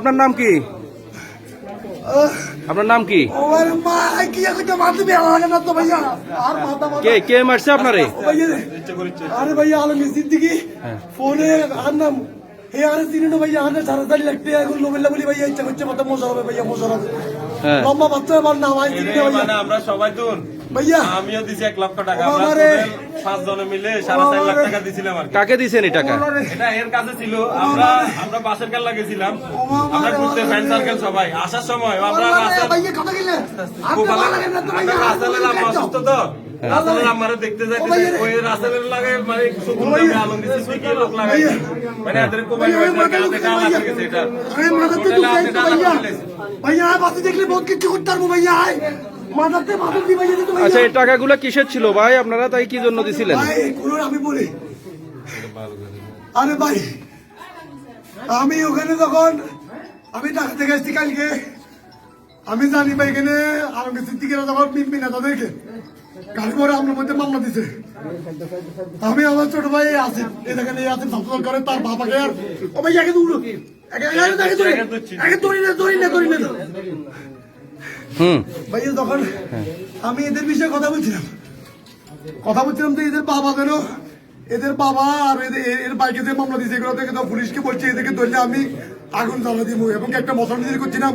আপনার নাম কি? আপনার নাম কি? কি কে কে মারছে আপনারে? আরে ভাইয়া আলম সিদ্দিকি হ্যাঁ। ফোনে আর নাম হে আরে ভাইয়া আরে এখন বলি ভাইয়া ইচ্ছা করছে মজা হবে ভাইয়া মজা হবে। হ্যাঁ। লম্বা বাচ্চা আমার নাম আই না ভাইয়া। মানে আমরা সবাই তো ভাইয়া আমিও দিছি এক লক্ষ টাকা পাঁচ জনে মিলে সাড়ে চার লাখ টাকা দিছিলাম আর কাকে দিছেন এই টাকা? এটা এর কাছে ছিল আমরা আমরা বাসের কাল লাগেছিলাম আমরা ঘুরতে ফ্রেন্ড সার্কেল সবাই। আসার সময় আমরা অসুস্থ তো। আম্মারে দেখতে যাইতেছে। ওই রাস্তালের লাগে মানে লোক লাগাই মানে কোবাই দুঃখে আরে ভাইয়া। ভাইয়া বাসে দেখলে বহুত কিছু করতে পারব ভাইয়া। আচ্ছা এই টাকাগুলো কিসের ছিল ভাই? আপনারা তাই কি জন্য দিছিলেন? আমি বলি। আরে ভাই আমি ওখানে তখন আমি টাকা থেকে এসেছি কালকে। আমি জানি ভাই এখানে আমাকে সিদ্দিকেরা তখন পিম্পি না তাদেরকে। কাল পরে আমার মধ্যে মামলা দিছে। আমি আমার ছোট ভাই আসিফ এই দেখেন এই করে তার বাবাকে আর ও ভাই একে দৌড়ো একে ধরি না ধরি না ধরি না হুম। ভাইয়া তখন আমি এদের বিষয়ে কথা বলছিলাম। কথা বলছিলাম তো এদের বাবা যেন, এদের বাবা আর এদের এর বাইকে যে মামলা দিয়েছে, এগুলো থেকে তো পুলিশকে বলছে, এদেরকে ধরলে আমি আগুন জ্বালা দিব। এবং একটা মশাল করছিলাম,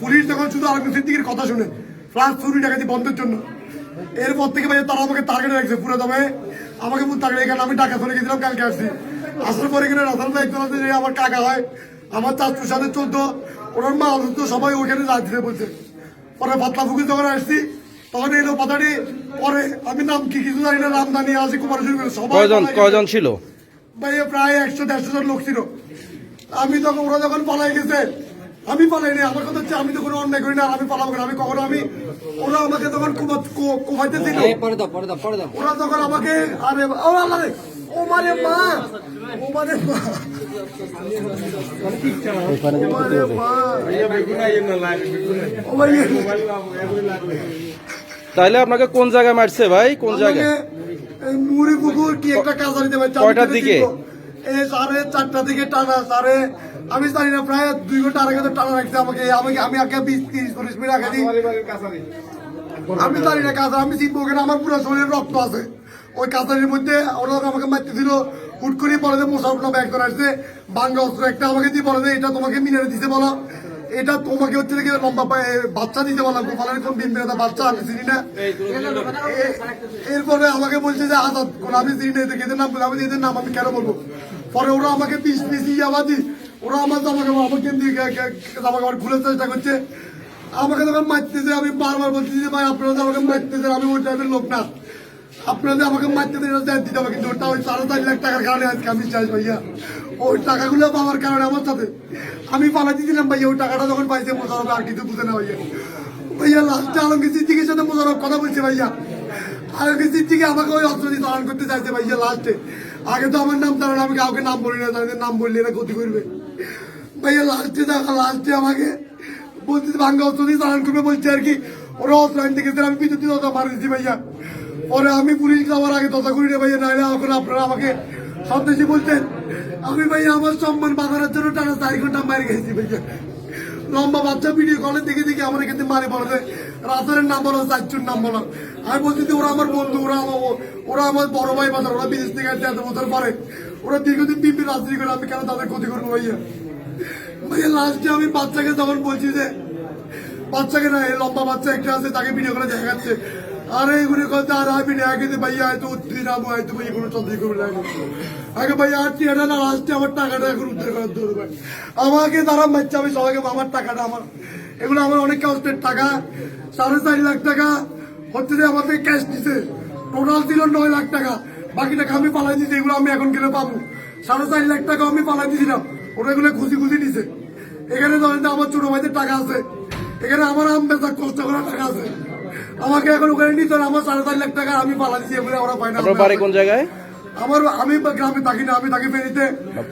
পুলিশ তখন শুধু আগুন সিদ্দিকের কথা শুনে প্লাস চুরি ডাকাতি বন্ধের জন্য। এরপর থেকে ভাইয়া তারা আমাকে টার্গেট রাখছে পুরো দমে। আমাকে পুরো টার্গেট এখানে আমি টাকা চলে গেছিলাম, কালকে আসছি। আসার পরে এখানে রাসাল দায়িত্ব আছে আমার কাকা হয়, আমার চাচুর সাথে চলতো, ওনার মা অসুস্থ, সবাই ওইখানে রাত দিতে বলছে। পরে পাতলা ফুকুল যখন আসছি তখন এলো পাতাটি পরে আমি নাম কি কিছু জানি না নাম জানিয়ে আসি কুমার কয়জন কয়জন ছিল? ভাই প্রায় একশো দেড়শো জন লোক ছিল। আমি তখন ওরা যখন পালাই গেছে আমি পালাইনি আমার কথা হচ্ছে আমি তো কোনো অন্যায় করি না আমি পালাবো না আমি কখনো আমি ওরা আমাকে তখন কোভাইতে দিল। ওরা তখন আমাকে আরে ও আল্লাহ মানে মা ও মানে মা। মা। ও তাইলে আপনাকে কোন জায়গায় মারছে ভাই? কোন জায়গায়? মুড়ি কি একটা কাজা কয়টার দিকে? এই সাড়ে চারটা দিকে টানা সাড়ে আমি জানি না প্রায় দুই ঘণ্টা আড়াই ঘণ্টা টানা রাখছে আমাকে। আমি আমি আগে বিশ তিরিশ চল্লিশ মিনিট আগে দিই। আমি জানি না কাজা আমি শিখব ওখানে আমার পুরো শরীরে রক্ত আছে। ওই কাজারির মধ্যে ওরা আমাকে মারতে দিল। হুট করে বলে যে মোশারফ নামে একজন আসছে। বাঙ্গা অস্ত্র একটা আমাকে দিয়ে বলে যে এটা তোমাকে মিনারে দিতে বলো। এটা তোমাকে হচ্ছে যে লম্বা পায়ে বাচ্চা দিতে বললাম। গোপালের কোন বিন বেরোতা বাচ্চা আমি চিনি না। এরপরে আমাকে বলছে যে আজাদ কোন আমি চিনি না এদের নাম বলে আমি এদের নাম আমি কেন বলব? পরে ওরা আমাকে পিস পিস ইয়াবা দি ওরা আমার জামা কাপড় আমাকে গে- জামা কাপড় খুলে চেষ্টা করছে। আমাকে যখন মারতেছে আমি বারবার বলছি যে ভাই আপনারা আমাকে মারতেছে আমি ওই টাইপের লোক না। আপনারা যে আমাকে মারতে দিতে হবে কিন্তু ওটা ওই সাড়ে চার লাখ টাকার কারণে আজকে আমি চাই ভাইয়া ওই টাকাগুলো পাওয়ার কারণে আমার সাথে। আমি পালা দিয়েছিলাম ভাইয়া, ওই টাকাটা যখন পাইছে মোশারফ আর কিছু বুঝে না ভাইয়া। ভাইয়া লাস্টে আলমগীর সিদ্দিকের সাথে মোশারফ কথা বলছে ভাইয়া। আলমগীর সিদ্দিকে আমাকে ওই অস্ত্র দিয়ে চালান করতে চাইছে ভাইয়া লাস্টে আগে তো আমার নাম তারা, আমি কাউকে নাম বলি না, তাদের নাম বললে এরা ক্ষতি করবে। ভাইয়া লাস্টে দেখা লাস্টে আমাকে বলতে ভাঙ্গা অস্ত্র দিয়ে চালান করবে বলছে আর কি। ওরা অস্ত্র থেকে আমি বিদ্যুৎ দিয়ে মারি দিচ্ছি ভাইয়া। পরে আমি পুলিশ যাওয়ার আগে তথা করি না ভাইয়া নাহলে এখন আপনারা আমাকে সন্দেশী বলতেন। আমি ভাইয়া আমার সম্মান বাঁধানোর জন্য টানা চার ঘণ্টা মারি গেছি ভাইয়া। লম্বা বাচ্চা ভিডিও কলে দেখে দেখে আমার এখানে মারে বলে রাতের নাম বলো চারচুর নাম বলো। আমি বলছি যে ওরা আমার বন্ধু, ওরা আমার ওরা আমার বড় ভাই বাজার, ওরা বিদেশ থেকে এত বছর পরে। ওরা দীর্ঘদিন বিপি রাজনীতি করে, আমি কেন তাদের ক্ষতি করব ভাইয়া? ভাইয়া লাস্টে আমি বাচ্চাকে তখন বলছি যে বাচ্চাকে না এই লম্বা বাচ্চা একটা আছে, তাকে ভিডিও করে দেখাচ্ছে আরে এগুলো কথা আর আমি না আগে ভাইয়া হয়তো উত্তরি নামো হয়তো ভাই কোনো চন্দ্রী করবে না আগে ভাইয়া, আর টিয়াটা না লাস্টে আমার টাকাটা এখন উদ্ধার করার ভাই। আমাকে তারা মারছে, আমি সবাইকে, আমার টাকাটা আমার। এগুলো আমার অনেক কষ্টের টাকা। সাড়ে চার লাখ টাকা। হচ্ছে যে আমাদের ক্যাশ দিছে। টোটাল ছিল নয় লাখ টাকা। বাকি টাকা আমি পালাই দিয়েছি এগুলো আমি এখন গেলে পাবো? সাড়ে চার লাখ টাকা আমি পালাই দিয়েছিলাম ওরা এগুলো খুশি খুশি নিছে। এখানে ধরেন আমার ছোট ভাইদের টাকা আছে। এখানে আমার আম বেচা কষ্ট করা টাকা আছে। আমাকে এখন ওখানে নিতে হবে, আমার সাড়ে চার লাখ টাকা আমি পালা দিয়ে বলে আমরা পাই না বাড়ি কোন জায়গায়? আমার আমি গ্রামে থাকি না আমি থাকি ফেরিতে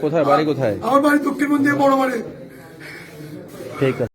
কোথায়? বাড়ি কোথায়? আমার বাড়ি দক্ষিণ মন্দির বড় বাড়ি। ঠিক আছে।